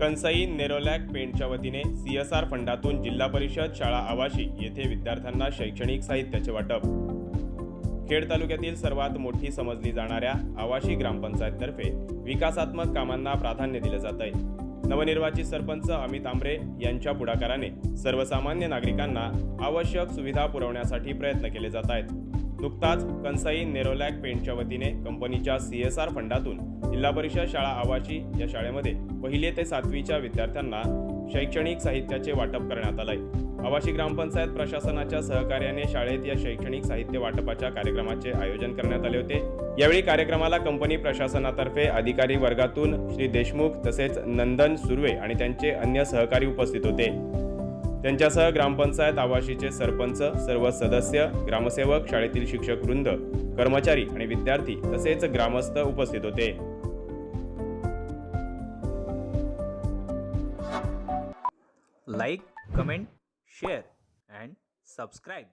Kansai Nerolac पेंटच्या वतीने C S R फंडातून जिल्हा परिषद शाळा आवाशी येथे विद्यार्थ्यांना शैक्षणिक साहित्याचे वाटप. खेड तालुक्यातील सर्वात मोठी समजली जाणाऱ्या आवाशी ग्रामपंचायततर्फे विकासात्मक कामांना प्राधान्य दिलं जात आहे. नवनिर्वाचित सरपंच अमित आंबरे यांच्या पुढाकाराने सर्वसामान्य नागरिकांना आवश्यक सुविधा पुरवण्यासाठी प्रयत्न केले जात आहेत. नुकताच कंसाई नेरोलॅक पेंटच्या वतीने कंपनीच्या सी एस आर फंडातून जिल्हा परिषद शाळा आवाशी या शाळेमध्ये पहिले ते सातवीच्या विद्यार्थ्यांना शैक्षणिक साहित्याचे वाटप करण्यात आले आवाशी ग्रामपंचायत प्रशासनाच्या सहकार्याने शाळेत या शैक्षणिक साहित्य वाटपाच्या कार्यक्रमाचे आयोजन करण्यात आले होते. यावेळी कार्यक्रमाला कंपनी प्रशासनातर्फे अधिकारी वर्गातून श्री देशमुख तसेच नंदन सुर्वे आणि त्यांचे अन्य सहकारी उपस्थित होते. त्यांच्यासह ग्रामपंचायत आवाशीचे सरपंच सर्व सदस्य ग्रामसेवक शाळेतील शिक्षक वृंद कर्मचारी आणि विद्यार्थी तसेच ग्रामस्थ उपस्थित होते. Like comment share and subscribe